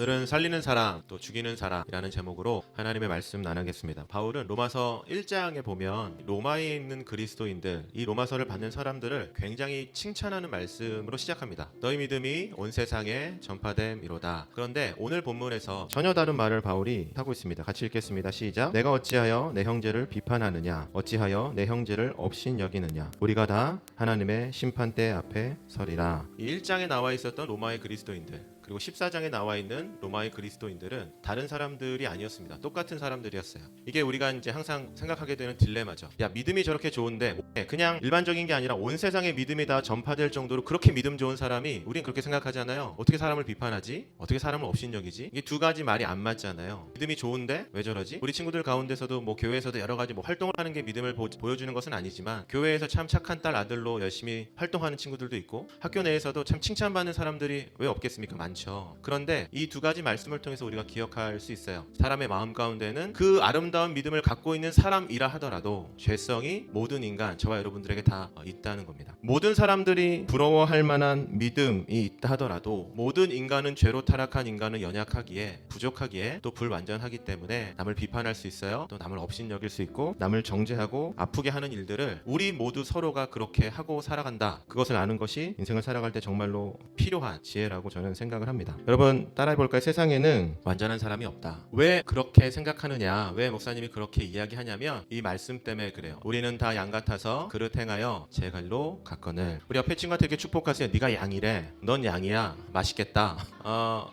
오늘은 살리는 사람 또 죽이는 사람이라는 제목으로 하나님의 말씀 나누겠습니다. 바울은 로마서 1장에 보면 로마에 있는 그리스도인들 이 로마서를 받는 사람들을 굉장히 칭찬하는 말씀으로 시작합니다. 너희 믿음이 온 세상에 전파됨이로다. 그런데 오늘 본문에서 전혀 다른 말을 바울이 하고 있습니다. 같이 읽겠습니다. 시작. 내가 어찌하여 내 형제를 비판하느냐? 어찌하여 내 형제를 업신 여기느냐? 우리가 다 하나님의 심판대 앞에 서리라. 이 1장에 나와 있었던 로마의 그리스도인들 그리고 14장에 나와 있는 로마의 그리스도인들은 다른 사람들이 아니었습니다. 똑같은 사람들이었어요. 이게 우리가 이제 항상 생각하게 되는 딜레마죠. 야, 믿음이 저렇게 좋은데 왜 그냥 일반적인 게 아니라 온 세상에 믿음이 다 전파될 정도로 그렇게 믿음 좋은 사람이 우린 그렇게 생각하잖아요. 어떻게 사람을 비판하지? 어떻게 사람을 업신여기지? 이게 두 가지 말이 안 맞잖아요. 믿음이 좋은데 왜 저러지? 우리 친구들 가운데서도 뭐 교회에서도 여러 가지 뭐 활동을 하는 게 믿음을 보, 보여주는 것은 아니지만 교회에서 참 착한 딸 아들로 열심히 활동하는 친구들도 있고 학교 내에서도 참 칭찬받는 사람들이 왜 없겠습니까? 많죠. 그런데 이 두 가지 말씀을 통해서 우리가 기억할 수 있어요. 사람의 마음 가운데는 그 아름다운 믿음을 갖고 있는 사람이라 하더라도 죄성이 모든 인간, 저와 여러분들에게 다 어, 있다는 겁니다. 모든 사람들이 부러워할 만한 믿음이 있다 하더라도 모든 인간은 죄로 타락한 인간은 연약하기에 부족하기에 또 불완전하기 때문에 남을 비판할 수 있어요. 또 남을 업신여길 수 있고 남을 정죄하고 아프게 하는 일들을 우리 모두 서로가 그렇게 하고 살아간다. 그것을 아는 것이 인생을 살아갈 때 정말로 필요한 지혜라고 저는 생각을 합니다. 여러분 따라해 볼까요? 세상에는 완전한 사람이 없다. 왜 그렇게 생각하느냐? 왜 목사님이 그렇게 이야기하냐면 이 말씀 때문에 그래요. 우리는 다 양 같아서 그릇 행하여 제 갈로 갔거늘. 우리 옆에 친구한테 이렇게 축복하세요. 네가 양이래. 넌 양이야. 맛있겠다. 어,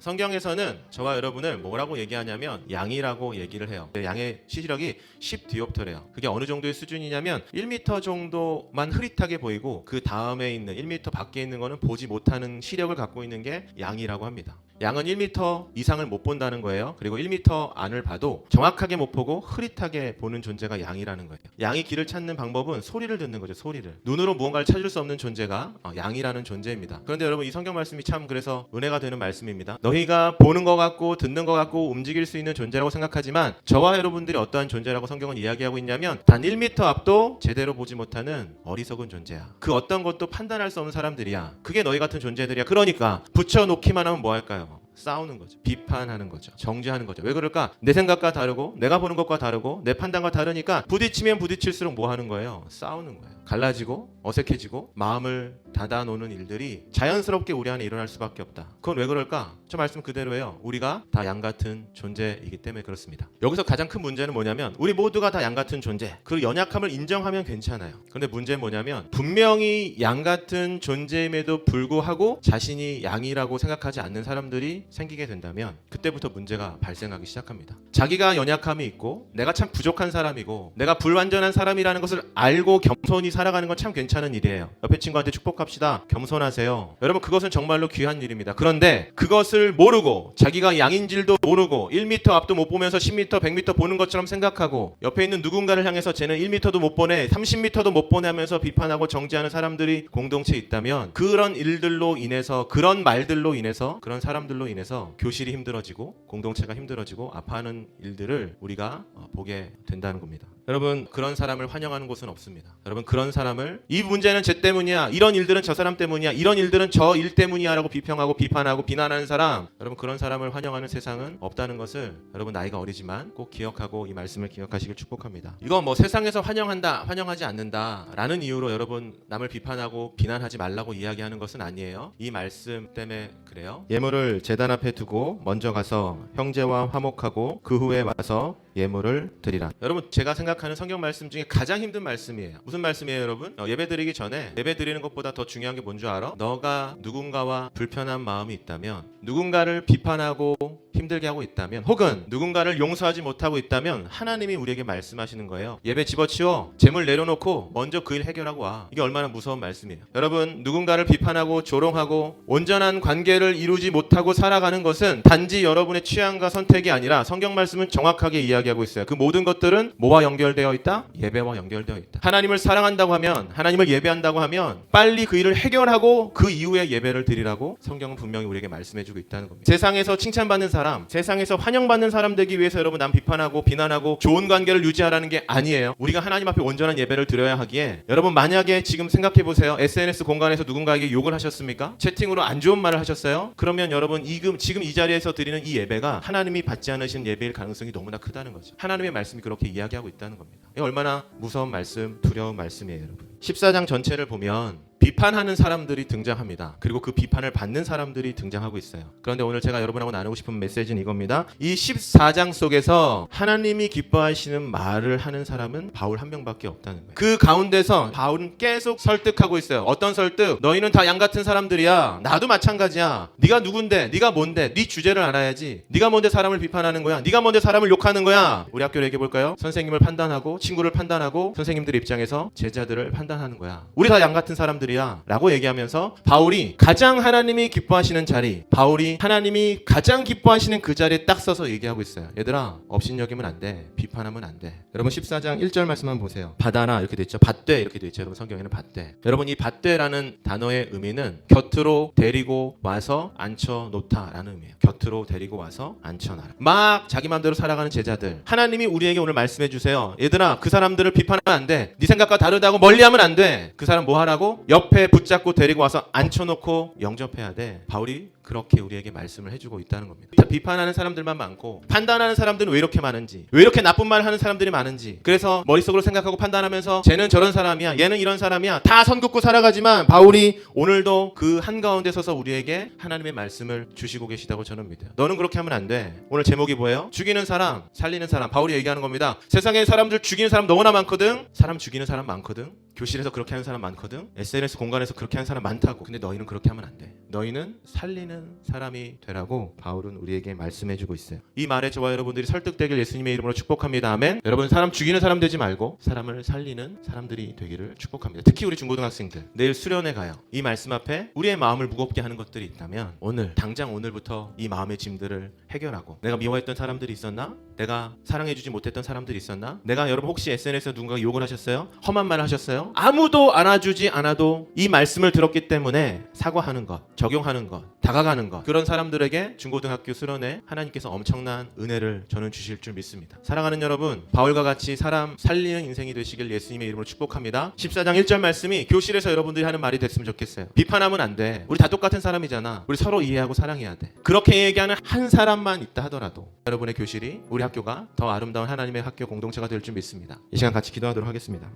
성경에서는 저와 여러분을 뭐라고 얘기하냐면 양이라고 얘기를 해요. 양의 시시력이 10디옵터래요. 그게 어느 정도의 수준이냐면 1m 정도만 흐릿하게 보이고 그 다음에 있는 1m 밖에 있는 거는 보지 못하는 시력을 갖고 있는 게 양이라고 합니다. 양은 1m 이상을 못 본다는 거예요. 그리고 1m 안을 봐도 정확하게 못 보고 흐릿하게 보는 존재가 양이라는 거예요. 양이 길을 찾는 방법은 소리를 듣는 거죠. 소리를. 눈으로 무언가를 찾을 수 없는 존재가 어, 양이라는 존재입니다. 그런데 여러분 이 성경 말씀이 참 그래서 은혜가 되는 말씀입니다. 너희가 보는 것 같고 듣는 것 같고 움직일 수 있는 존재라고 생각하지만 저와 여러분들이 어떠한 존재라고 성경은 이야기하고 있냐면 단 1m 앞도 제대로 보지 못하는 어리석은 존재야. 그 어떤 것도 판단할 수 없는 사람들이야. 그게 너희 같은 존재들이야. 그러니까 붙여놓기만 하면 뭐 할까요? 싸우는 거죠. 비판하는 거죠. 정죄하는 거죠. 왜 그럴까? 내 생각과 다르고 내가 보는 것과 다르고 내 판단과 다르니까 부딪히면 부딪힐수록 뭐 하는 거예요? 싸우는 거예요. 갈라지고 어색해지고 마음을 닫아 놓는 일들이 자연스럽게 우리 안에 일어날 수밖에 없다. 그건 왜 그럴까? 저 말씀 그대로예요. 우리가 다 양 같은 존재이기 때문에 그렇습니다. 여기서 가장 큰 문제는 뭐냐면 우리 모두가 다 양 같은 존재. 그 연약함을 인정하면 괜찮아요. 그런데 문제는 뭐냐면 분명히 양 같은 존재임에도 불구하고 자신이 양이라고 생각하지 않는 사람들이 생기게 된다면 그때부터 문제가 발생하기 시작합니다. 자기가 연약함이 있고 내가 참 부족한 사람이고 내가 불완전한 사람이라는 것을 알고 겸손히 살아가는 건 참 괜찮은 일이에요. 옆에 친구한테 축복합시다. 겸손하세요. 여러분 그것은 정말로 귀한 일입니다. 그런데 그것을 모르고 자기가 양인 줄도 모르고 1m 앞도 못 보면서 10m, 100m 보는 것처럼 생각하고 옆에 있는 누군가를 향해서 쟤는 1m도 못 보내, 30m도 못 보내 하면서 비판하고 정죄하는 사람들이 공동체에 있다면 그런 일들로 인해서 그런 말들로 인해서 그런 사람들로 인해서 교실이 힘들어지고 공동체가 힘들어지고 아파하는 일들을 우리가 어, 보게 된다는 겁니다. 여러분 그런 사람을 환영하는 곳은 없습니다. 여러분 그런 사람을 이 문제는 쟤 때문이야. 이런 일들은 저 사람 때문이야. 이런 일들은 저 일 때문이야라고 비평하고 비판하고 비난하는 사람. 여러분 그런 사람을 환영하는 세상은 없다는 것을 여러분 나이가 어리지만 꼭 기억하고 이 말씀을 기억하시길 축복합니다. 이거 뭐 세상에서 환영한다, 환영하지 않는다라는 이유로 여러분 남을 비판하고 비난하지 말라고 이야기하는 것은 아니에요. 이 말씀 때문에 그래요. 예물을 제단 앞에 두고 먼저 가서 형제와 화목하고 그 후에 와서 예물을 드리라. 여러분 제가 생각하는 성경 말씀 중에 가장 힘든 말씀이에요. 무슨 말씀이에요, 여러분? 어, 예배 드리기 전에 예배 드리는 것보다 더 중요한 게 뭔 줄 알아? 너가 누군가와 불편한 마음이 있다면 누군가를 비판하고 힘들게 하고 있다면 혹은 누군가를 용서하지 못하고 있다면 하나님이 우리에게 말씀하시는 거예요. 예배 집어치워 재물 내려놓고 먼저 그 일 해결하고 와. 이게 얼마나 무서운 말씀이에요. 여러분 누군가를 비판하고 조롱하고 온전한 관계를 이루지 못하고 살아가는 것은 단지 여러분의 취향과 선택이 아니라 성경 말씀은 정확하게 이야기 이야기하고 있어요. 그 모든 것들은 뭐와 연결되어 있다? 예배와 연결되어 있다. 하나님을 사랑한다고 하면 하나님을 예배한다고 하면 빨리 그 일을 해결하고 그 이후에 예배를 드리라고 성경은 분명히 우리에게 말씀해주고 있다는 겁니다. 세상에서 칭찬받는 사람, 세상에서 환영받는 사람 되기 위해서 여러분 남 비판하고 비난하고 좋은 관계를 유지하라는 게 아니에요. 우리가 하나님 앞에 온전한 예배를 드려야 하기에 여러분 만약에 지금 생각해 보세요. SNS 공간에서 누군가에게 욕을 하셨습니까? 채팅으로 안 좋은 말을 하셨어요? 그러면 여러분 지금 지금 이 자리에서 드리는 이 예배가 하나님이 받지 않으신 예배일 가능성이 너무나 크다는 거죠. 하나님의 말씀이 그렇게 이야기하고 있다는 겁니다. 얼마나 무서운 말씀, 두려운 말씀이에요, 여러분. 14장 전체를 보면 비판하는 사람들이 등장합니다. 그리고 그 비판을 받는 사람들이 등장하고 있어요. 그런데 오늘 제가 여러분하고 나누고 싶은 메시지는 이겁니다. 이 14장 속에서 하나님이 기뻐하시는 말을 하는 사람은 바울 한 명밖에 없다는 거예요. 그 가운데서 바울은 계속 설득하고 있어요. 어떤 설득? 너희는 다 양 같은 사람들이야. 나도 마찬가지야. 네가 누군데? 네가 뭔데? 네 주제를 알아야지. 네가 뭔데 사람을 비판하는 거야? 네가 뭔데 사람을 욕하는 거야? 우리 학교를 얘기해 볼까요? 선생님을 판단하고 친구를 판단하고 선생님들 입장에서 제자들을 판단하는 거야. 우리 다 양 같은 사람들이 야. 라고 얘기하면서 바울이 가장 하나님이 기뻐하시는 자리, 바울이 하나님이 가장 기뻐하시는 그 자리에 딱 서서 얘기하고 있어요. 얘들아, 업신여기면 안 돼. 비판하면 안 돼. 여러분 14장 1절 말씀만 보세요. 받아라 이렇게 돼 있죠. 받되 이렇게 돼 있죠. 여러분 성경에는 받되. 여러분 이 받되라는 단어의 의미는 곁으로 데리고 와서 앉혀 놓다라는 의미예요. 곁으로 데리고 와서 앉혀 놔라. 막 자기 마음대로 살아가는 제자들. 하나님이 우리에게 오늘 말씀해 주세요. 얘들아, 그 사람들을 비판하면 안 돼. 네 생각과 다르다고 멀리하면 안 돼. 그 사람 뭐 하라고? 옆에 붙잡고 데리고 와서 앉혀 놓고 영접해야 돼. 바울이 그렇게 우리에게 말씀을 해주고 있다는 겁니다. 다 비판하는 사람들만 많고 판단하는 사람들은 왜 이렇게 많은지, 왜 이렇게 나쁜 말을 하는 사람들이 많은지. 그래서 머릿속으로 생각하고 판단하면서 쟤는 저런 사람이야, 얘는 이런 사람이야. 다 선 긋고 살아가지만 바울이 오늘도 그 한가운데 서서 우리에게 하나님의 말씀을 주시고 계시다고 저는 믿어요. 너는 그렇게 하면 안 돼. 오늘 제목이 뭐예요? 죽이는 사람, 살리는 사람. 바울이 얘기하는 겁니다. 세상에 사람들 죽이는 사람 너무나 많거든. 사람 죽이는 사람 많거든. 교실에서 그렇게 하는 사람 많거든. SNS 공간에서 그렇게 하는 사람 많다고. 근데 너희는 그렇게 하면 안 돼. 너희는 살리는 사람이 되라고 바울은 우리에게 말씀해 주고 있어요. 이 말에 저와 여러분들이 설득되길 예수님의 이름으로 축복합니다. 아멘. 여러분 사람 죽이는 사람 되지 말고 사람을 살리는 사람들이 되기를 축복합니다. 특히 우리 중고등학생들 내일 수련회 가요. 이 말씀 앞에 우리의 마음을 무겁게 하는 것들이 있다면 오늘 당장 오늘부터 이 마음의 짐들을 해결하고 내가 미워했던 사람들이 있었나? 내가 사랑해 주지 못했던 사람들이 있었나? 내가 여러분 혹시 SNS에 누군가 욕을 하셨어요? 험한 말 하셨어요? 아무도 안아주지 않아도 이 말씀을 들었기 때문에 사과하는 것, 적용하는 것, 다가가는 것 그런 사람들에게 중고등학교 수련회 하나님께서 엄청난 은혜를 저는 주실 줄 믿습니다. 사랑하는 여러분, 바울과 같이 사람 살리는 인생이 되시길 예수님의 이름으로 축복합니다. 14장 1절 말씀이 교실에서 여러분들이 하는 말이 됐으면 좋겠어요. 비판하면 안 돼. 우리 다 똑같은 사람이잖아. 우리 서로 이해하고 사랑해야 돼. 그렇게 얘기하는 한 사람만 있다 하더라도 여러분의 교실이 우리 학교가 더 아름다운 하나님의 학교 공동체가 될 줄 믿습니다. 이 시간 같이 기도하도록 하겠습니다.